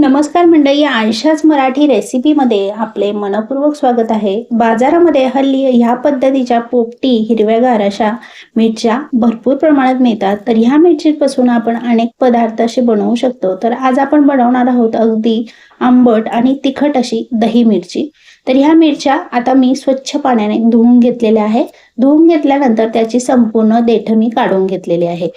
नमस्कार मंडळी आयशाच मराठी रेसिपीमध्ये आपले मनपूर्वक स्वागत आहे. बाजारामध्ये हल्ली ह्या पद्धतीच्या पोपटी हिरव्यागार अशा मिरच्या भरपूर प्रमाणात मिळतात. तर ह्या मिरचीपासून आपण अनेक पदार्थ असे बनवू शकतो. तर आज आपण बनवणार आहोत अगदी आंबट आणि तिखट अशी दही मिरची. तर ह्या मिरच्या आता मी स्वच्छ पाण्याने धुवून घेतलेल्या आहे. धुवून घेतल्यानंतर त्याची संपूर्ण देठ मी काढून घेतलेली आहे.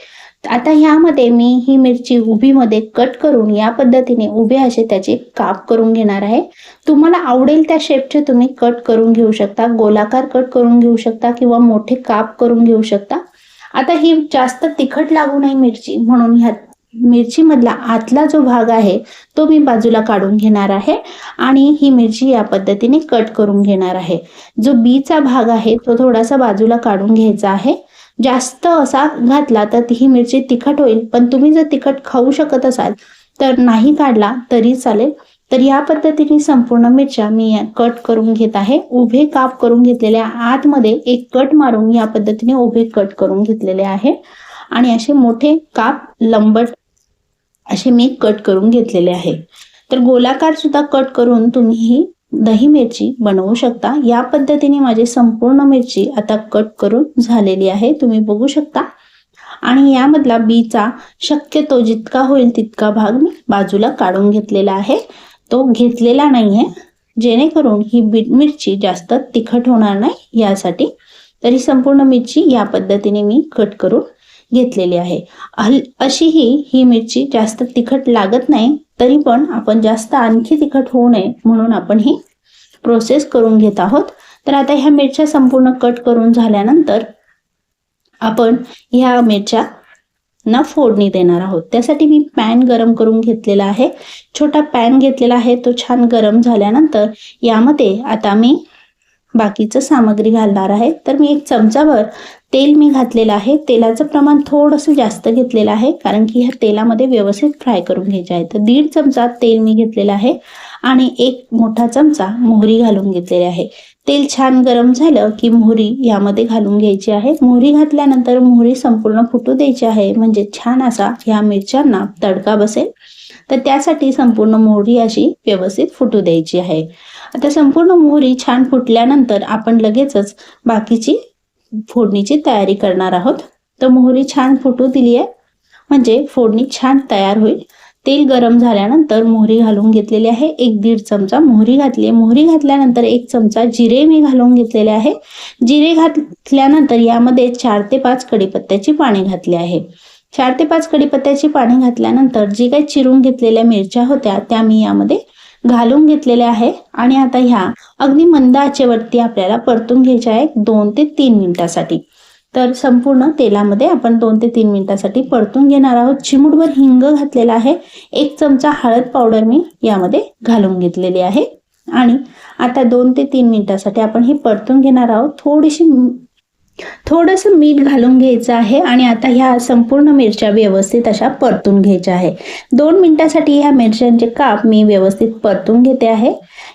आता ह्यामध्ये मी ही मिरची उभीमध्ये कट करून या पद्धतीने उभे असे त्याचे काप करून घेणार आहे. तुम्हाला आवडेल त्या शेपचे तुम्ही कट करून घेऊ शकता गोलाकार कट करून घेऊ शकता किंवा मोठे काप करून घेऊ शकता. आता ही जास्त तिखट लागू नये मिरची म्हणून ह्या मिरचीमधला आतला जो भाग आहे तो मी बाजूला काढून घेणार आहे आणि ही मिरची या पद्धतीने कट करून घेणार आहे. जो बीचा भाग आहे तो थोडासा बाजूला काढून घ्यायचा आहे. जास्त असा घातला तर ही मिरची तिखट होईल. पण तुम्ही जर तिखट खाऊ शकत असाल तर नाही काढला तरी चालेल. तर या पद्धतीने संपूर्ण मिरच्या मी कट करून घेत आहे. उभे काप करून घेतलेल्या आतमध्ये एक कट मारून या पद्धतीने उभे कट करून घेतलेले आहे. आणि असे मोठे काप लंबट असे मी कट करून घेतलेले आहे. तर गोलाकार सुद्धा कट करून तुम्ही ही दही मिरची बनवू शकता. या पद्धतीने माझी संपूर्ण मिरची आता कट करून झालेली आहे. तुम्ही बघू शकता. आणि यामधला बीचा शक्यतो जितका होईल तितका भाग मी बाजूला काढून घेतलेला आहे. तो घेतलेला नाहीये. जेणेकरून ही बीट मिरची जास्त तिखट होणार नाही यासाठी. तरी संपूर्ण मिरची या पद्धतीने मी कट करून घेतलेली आहे. अशीही ही मिरची जास्त तिखट लागत नाही. तरी पण आपण जास्त आणखी तिखट होऊ नये म्हणून आपण ही प्रोसेस करून घेत आहोत. तर आता ह्या मिरच्या संपूर्ण कट करून झाल्यानंतर आपण ह्या मिरच्या ना फोडणी देणार आहोत. त्यासाठी मी पॅन गरम करून घेतलेला आहे. छोटा पॅन घेतलेला आहे तो छान गरम झाल्यानंतर यामध्ये आता मी बाकीचं सामग्री घालणार आहे. तर मी एक चमचाभर तेल मी घातलेलं आहे. तेलाचं प्रमाण थोडंसं जास्त घेतलेलं आहे कारण की ह्या तेलामध्ये व्यवस्थित फ्राय करून घ्यायचे आहे. तर दीड चमचा तेल मी घेतलेलं आहे आणि एक मोठा चमचा मोहरी घालून घेतलेली आहे. तेल छान गरम झालं की मोहरी यामध्ये घालून घ्यायची आहे. मोहरी घातल्यानंतर मोहरी संपूर्ण फुटू द्यायची आहे. म्हणजे छान असा ह्या मिरच्यांना तडका बसेल. तर त्यासाठी संपूर्ण मोहरी अशी व्यवस्थित फुटू द्यायची आहे. आता संपूर्ण मोहरी छान फुटल्यानंतर आपण लगेचच बाकीची फोडणीची तयारी करणार आहोत. तर मोहरी छान फुटू दिली आहे. म्हणजे फोडणी छान तयार होईल. तेल गरम झाल्यानंतर मोहरी घालून घेतलेली आहे. एक दीड चमचा मोहरी घातली आहे. मोहरी घातल्यानंतर एक चमचा जिरे मी घालून घेतलेले आहे. जिरे घातल्यानंतर यामध्ये चार ते पाच कडीपत्त्याची पाणी घातली आहे. चार ते पाच कडीपत्त्याची पाणी घातल्यानंतर जी काही चिरून घेतलेल्या मिरच्या होत्या त्या मी यामध्ये घालून घेतलेल्या आहे आणि आता ह्या अगदी मंद आचेवरती आपल्याला परतून घ्यायच्या आहे दोन ते तीन मिनिटासाठी. तर संपूर्ण तेलामध्ये आपण दोन ते तीन मिनिटासाठी परतून घेणार आहोत. चिमूटभर हिंग घातलेला आहे. एक चमचा हळद पावडर मी यामध्ये घालून घेतलेली आहे. आणि आता दोन ते तीन मिनिटासाठी आपण हे परतून घेणार आहोत. थोडीशी थोडंसं मीठ घालून घ्यायचं आहे आणि आता ह्या संपूर्ण मिरच्या व्यवस्थित अशा परतून घ्यायच्या आहे. दोन मिनिटासाठी ह्या मिरच्यांचे काप मी व्यवस्थित परतून घेते आहे.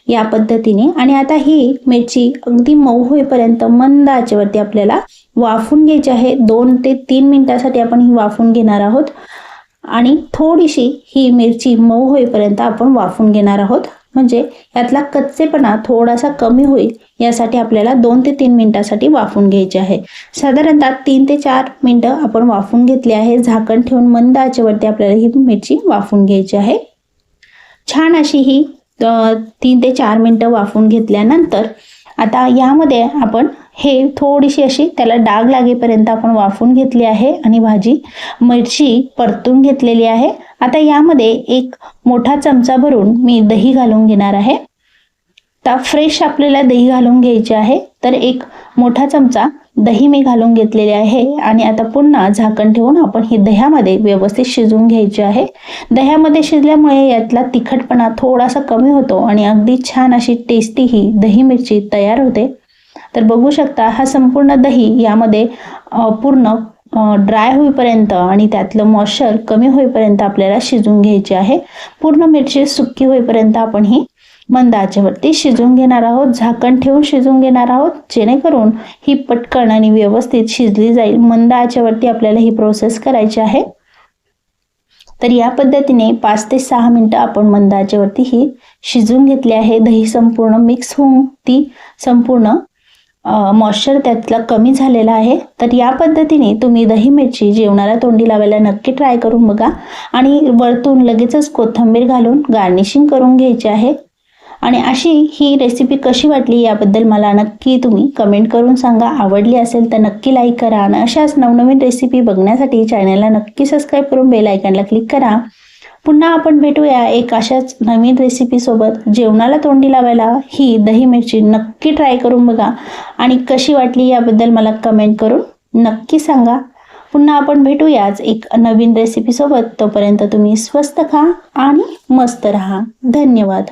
या पद्धतीने. आणि आता ही मिरची अगदी मऊ होईपर्यंत मंद आचेवरती आपल्याला वाफून घ्यायची आहे. दोन ते तीन मिनटासाठी आपण ही वाफून घेणार आहोत. आणि थोडीशी ही मिरची मऊ होईपर्यंत आपण वाफून घेणार आहोत. म्हणजे यातला कच्चेपणा थोडासा कमी होईल यासाठी आपल्याला दोन ते तीन मिनिटासाठी वाफून घ्यायचे आहे. साधारणतः तीन ते चार मिनटं आपण वाफून घेतले आहे. झाकण ठेवून मंद आचेवरती आपल्याला ही मिरची वाफून घ्यायची आहे. छान अशी ही तीन ते चार मिनटं वाफून घेतल्यानंतर आता यामध्ये आपण हे थोडीशी अशी त्याला डाग लागेपर्यंत आपण वाफून घेतली आहे आणि भाजी मिरची परतून घेतलेली आहे. आता यामध्ये एक मोठा चमचा भरून मी दही घालून घेणार आहे. आता फ्रेश आपल्याला दही घालून घ्यायचे आहे. तर एक मोठा चमचा दही मी घालून घेतलेले आहे आणि आता पुन्हा झाकण ठेवून आपण ही दह्यामध्ये व्यवस्थित शिजवून घ्यायचे आहे. दह्यामध्ये शिजल्यामुळे यातला तिखटपणा थोडासा कमी होतो आणि अगदी छान अशी टेस्टी ही दही मिरची तयार होते. तर बघू शकता हा संपूर्ण दही यामध्ये पूर्ण ड्राय होईपर्यंत आणि त्यातलं मॉइश्चर कमी होईपर्यंत आपल्याला शिजवून घ्यायची आहे. पूर्ण मिरची सुक्की होईपर्यंत आपण ही मंद आचेवरती शिजवून घेणार आहोत. झाकण ठेवून शिजवून घेणार आहोत. जेणेकरून ही पटकन आणि व्यवस्थित शिजली जाईल. मंद आचेवरती आपल्याला ही प्रोसेस करायची आहे. तर या पद्धतीने पाच ते सहा मिनटं आपण मंद आचेवरती ही शिजून घेतली आहे. दही संपूर्ण मिक्स होऊन ती संपूर्ण मॉइश्चर त्यातला कमी झालेला आहे. तर या पद्धतीने तुम्ही दही मिरची जेवणाला तोंडी लावायला नक्की ट्राय करून बघा. आणि वरतून लगेचच कोथिंबीर घालून गार्निशिंग करून घ्यायची आहे. आणि अशी ही रेसिपी कशी वाटली याबद्दल मला नक्की तुम्ही कमेंट करून सांगा. आवडली असेल तर नक्की लाईक करा. आणि अशाच नवनवीन रेसिपी बघण्यासाठी चॅनलला नक्की सबस्क्राईब करून बेल आयकॉनला क्लिक करा. पुन्हा आपण भेटूया एक अशाच नवीन रेसिपीसोबत जेवणाला तोंडी लावायला ही दही मिरची नक्की ट्राय करून बघा. आणि कशी वाटली याबद्दल मला कमेंट करून नक्की सांगा. पुन्हा आपण भेटूयाच एक नवीन रेसिपीसोबत तोपर्यंत तुम्ही स्वस्त खा आणि मस्त राहा. धन्यवाद.